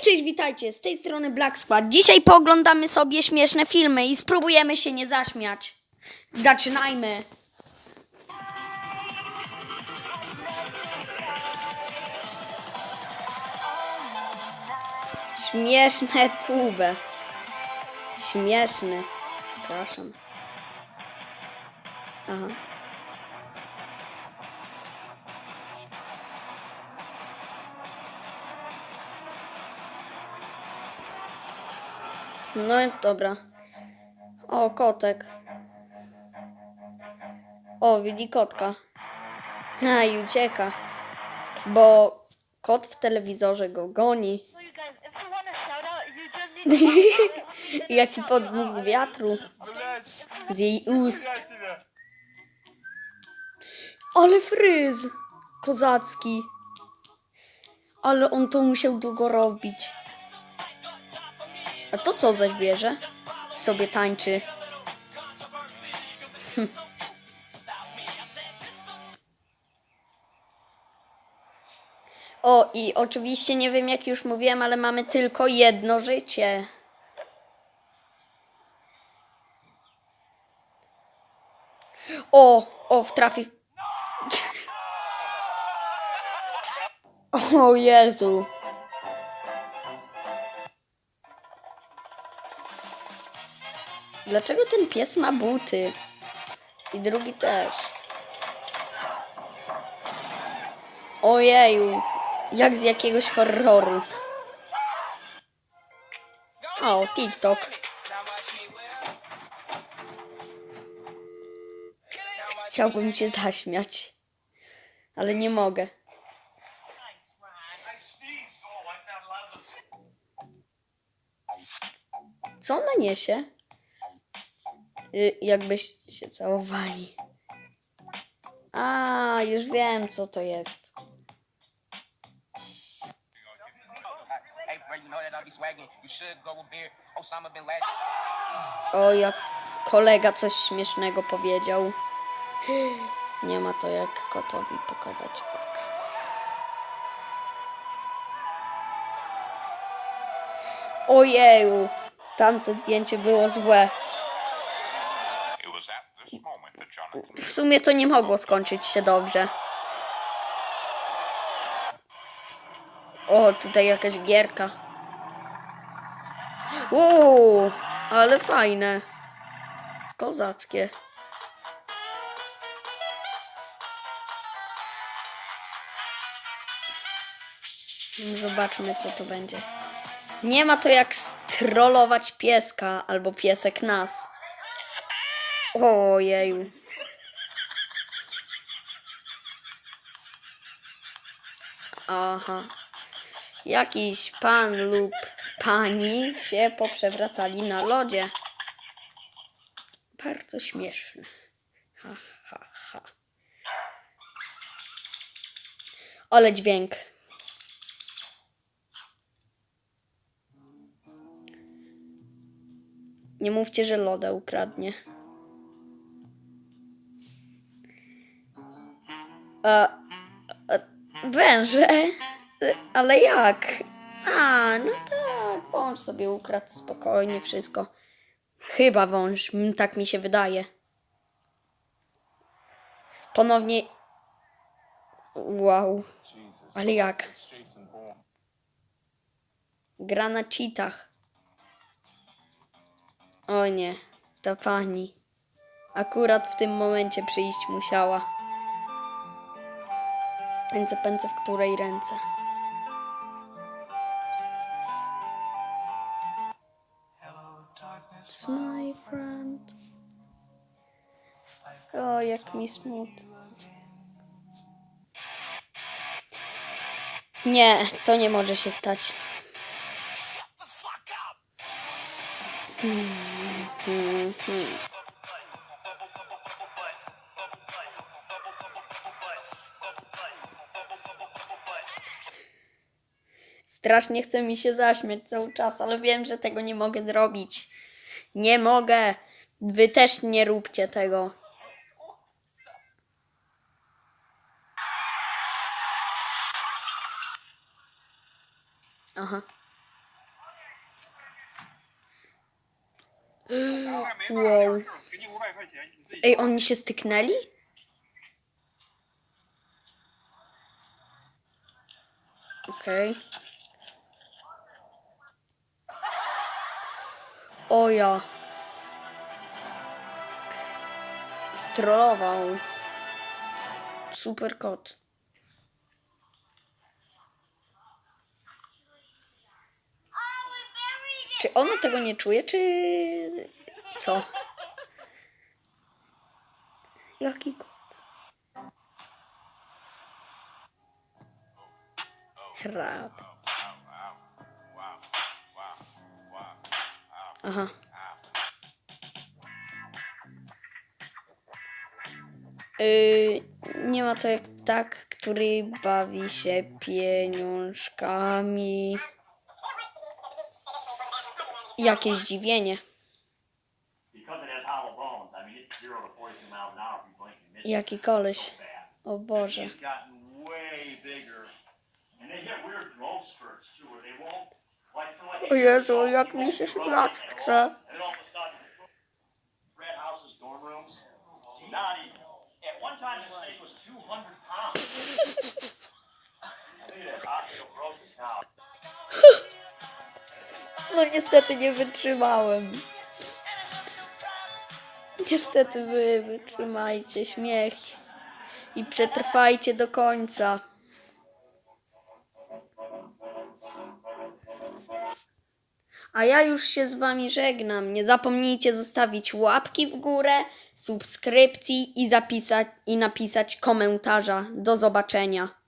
Cześć, witajcie, z tej strony Black Squad. Dzisiaj pooglądamy sobie śmieszne filmy i spróbujemy się nie zaśmiać. Zaczynajmy. Śmieszne tube. Śmieszny. Przepraszam. Aha. No dobra. O, kotek. O, widzi kotka. A, i ucieka. Bo kot w telewizorze go goni. Jaki podmuch wiatru z jej ust. Ale fryz kozacki. Ale on to musiał długo robić. A to co za zwierzę? Sobie tańczy. O, i oczywiście nie wiem jak już mówiłem, ale mamy tylko jedno życie. O, o, wtrafi. O Jezu. Dlaczego ten pies ma buty? I drugi też. Ojeju. Jak z jakiegoś horroru. O, TikTok. Chciałbym się zaśmiać. Ale nie mogę. Co ona niesie? Y, jakbyś się całowali. A, już wiem co to jest. O, jak kolega coś śmiesznego powiedział. Nie ma to jak kotowi pokazać worka. Ojeju, tamte zdjęcie było złe. W sumie to nie mogło skończyć się dobrze. O, tutaj jakaś gierka. Uuu, ale fajne. Kozackie. Zobaczmy, co to będzie. Nie ma to jak strollować pieska albo piesek nas. Ojeju. Aha. Jakiś pan lub pani się poprzewracali na lodzie. Bardzo śmieszne. Ha, ha, ha. Ale dźwięk. Nie mówcie, że loda ukradnie. A, węże? Ale jak? A, no tak, wąż sobie ukradł spokojnie wszystko. Chyba wąż, tak mi się wydaje. Ponownie. Wow. Ale jak? Gra na cheatach. O nie, ta pani. Akurat w tym momencie przyjść musiała. Ręce pędzę w której ręce. It's my friend. O, jak mi smutno. Nie, to nie może się stać. Hmm, hmm, hmm. Strasznie chce mi się zaśmiać cały czas, ale wiem, że tego nie mogę zrobić. Nie mogę. Wy też nie róbcie tego. Aha. Wow. Ej, oni się styknęli? Okej. Okay. O ja. Strollował. Super kot. Czy ona tego nie czuje, czy co? Jaki kot? Hrab. Aha. Yy, nie ma to jak tak, który bawi się pieniążkami. Jakie zdziwienie. Because it has hollow O Jezu, jak mi się śmiać chce. And then all of a sudden, red houses, dorm rooms, not even. At one time, the snake was 200 pounds. Look at that osteoporosis now. No niestety nie wytrzymałem. Niestety wy wytrzymajcie śmiech i przetrwajcie do końca. A ja już się z wami żegnam. Nie zapomnijcie zostawić łapki w górę, subskrypcji i zapisać i napisać komentarza. Do zobaczenia.